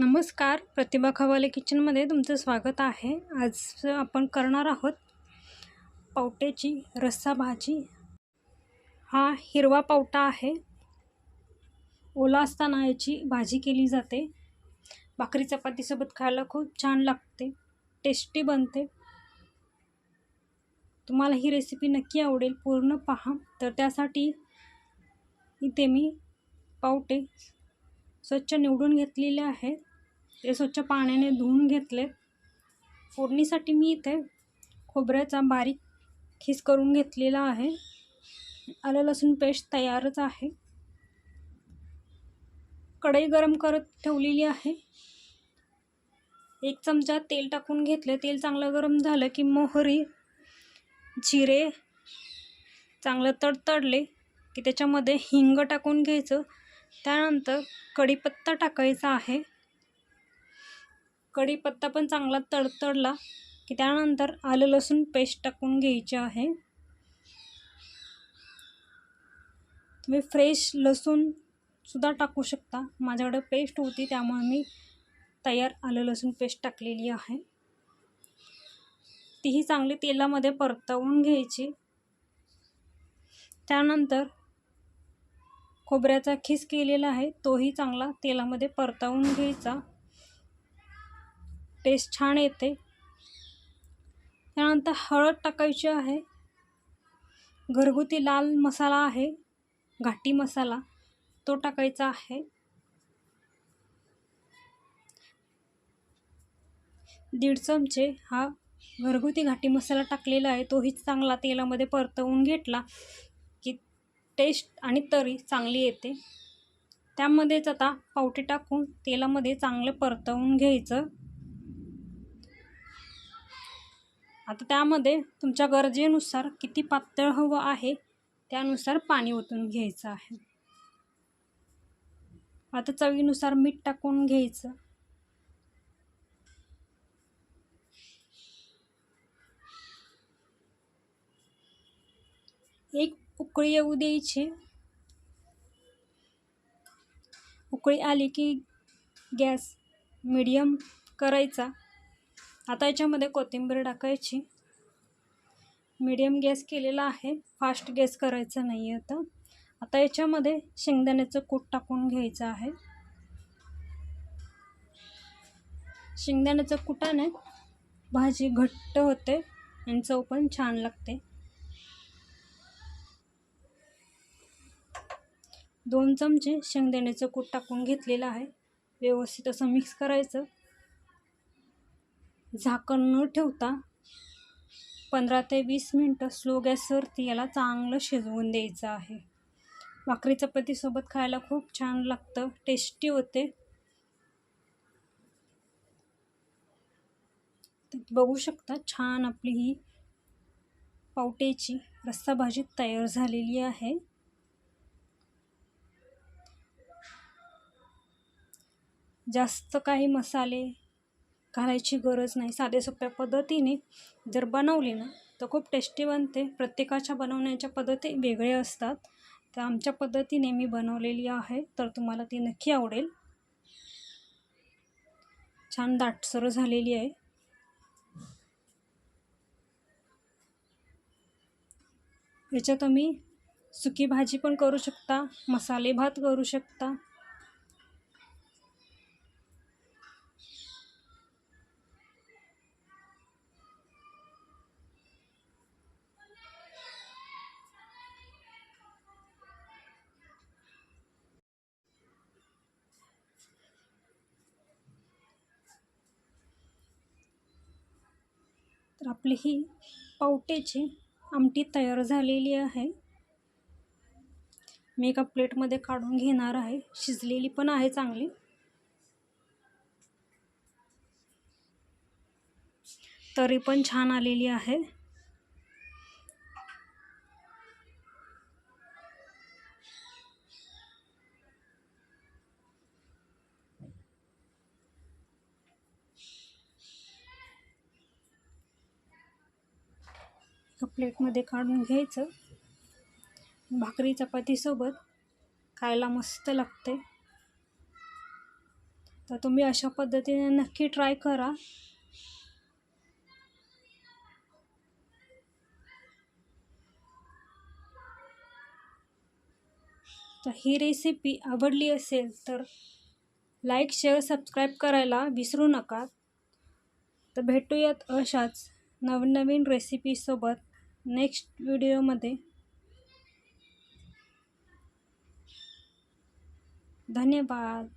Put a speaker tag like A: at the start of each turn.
A: नमस्कार. प्रतिभा खवाले किचनमध्ये तुमचं स्वागत आहे. आज आपण करणार आहोत पावट्याची रस्सा भाजी. हा हिरवा पावटा आहे. ओला असताना याची भाजी केली जाते. भाकरी चपातीसोबत खायला खूप छान लागते. टेस्टी बनते. तुम्हाला ही रेसिपी नक्की आवडेल पूर्ण पहा. तर त्यासाठी इथे मी पावटे स्वच्छ निवडून घेतलेले आहेत. ते स्वच्छ पाण्याने धुवून घेतले. फोडणीसाठी मी इथे खोबऱ्याचा बारीक खीस करून घेतलेला आहे. आलं लसूण पेस्ट तयारच आहे. कढई गरम करत ठेवलेली आहे. एक चमचा तेल टाकून घेतले. तेल चांगलं गरम झालं की मोहरी जिरे चांगलं तडतडले की त्याच्यामध्ये हिंग टाकून घ्यायचं. त्यानंतर कढीपत्ता टाकायचा आहे. कढीपत्ता पण चांगला तडतडला की त्यानंतर आलं लसूण पेस्ट टाकून घ्यायची आहे. तुम्ही फ्रेश लसूणसुद्धा टाकू शकता. माझ्याकडे पेस्ट होती त्यामुळे मी तयार आलं लसूण पेस्ट टाकलेली आहे. तीही चांगली तेलामध्ये परतवून घ्यायची. त्यानंतर खोबऱ्याचा खीस केलेला आहे तोही चांगला तेलामध्ये परतवून घ्यायचा. टेस्ट छान येते. त्यानंतर हळद टाकायची आहे. घरगुती लाल मसाला आहे घाटी मसाला तो टाकायचा आहे. दीड चमचे हा घरगुती घाटी मसाला टाकलेला आहे तोही चांगला तेलामध्ये परतवून घेतला की टेस्ट आणि तरी चांगली येते. त्यामध्येच आता पावटे टाकून तेलामध्ये चांगलं परतवून घ्यायचं. आता त्यामध्ये तुमच्या गरजेनुसार किती पातळ हवं आहे त्यानुसार पाणी ओतून घ्यायचं आहे. आता चवीनुसार मीठ टाकून घ्यायचं. एक उकळी येऊ द्यायची. उकळी आली की गॅस मीडियम करायचा. आता याच्यामध्ये कोथिंबीर टाकायची. मीडियम गॅस केलेला आहे. फास्ट गॅस करायचा नाही आहे आता. आता याच्यामध्ये शेंगदाण्याचं कूट टाकून घ्यायचं आहे. शेंगदाण्याचं कुटाने भाजी घट्ट होते आणि चव पण छान लागते. दोन चमचे शेंगदाण्याचं कूट टाकून घेतलेलं आहे. व्यवस्थित असं मिक्स करायचं. झाकण न ठेवता पंधरा ते वीस मिनटं स्लो गॅसवरती याला चांगलं शिजवून द्यायचं आहे. भाकरी चपातीसोबत खायला खूप छान लागतं टेस्टी होते. बघू शकता छान आपली ही पावट्याची रस्सा भाजी तयार झालेली आहे. जास्त काही मसाले घालायची गरज नाही. साध्या सोप्या पद्धतीने जर बनवली ना तर खूप टेस्टी बनते. प्रत्येकाच्या बनवण्याच्या पद्धती वेगळ्या असतात. तर आमच्या पद्धतीने मी बनवलेली आहे. तर तुम्हाला ती नक्की आवडेल. छान दाटसर झालेली आहे. याच्यात तुम्ही सुकी भाजी पण करू शकता मसाले भात करू शकता. आपली ही पावट्याची आमटी तयार झालेली आहे. मी एका प्लेटमध्ये काढून घेणार आहे. शिजलेली पण आहे चांगली. तरी पण छान आलेली आहे. एका प्लेटमध्ये काढून घ्यायचं. भाकरी चपातीसोबत खायला मस्त लागते. तर तुम्ही अशा पद्धतीने नक्की ट्राय करा. तर ही रेसिपी आवडली असेल तर लाईक शेअर सबस्क्राईब करायला विसरू नका. तर भेटूयात अशाच नवनवीन रेसिपीसोबत नेक्स्ट व्हिडिओमध्ये. धन्यवाद.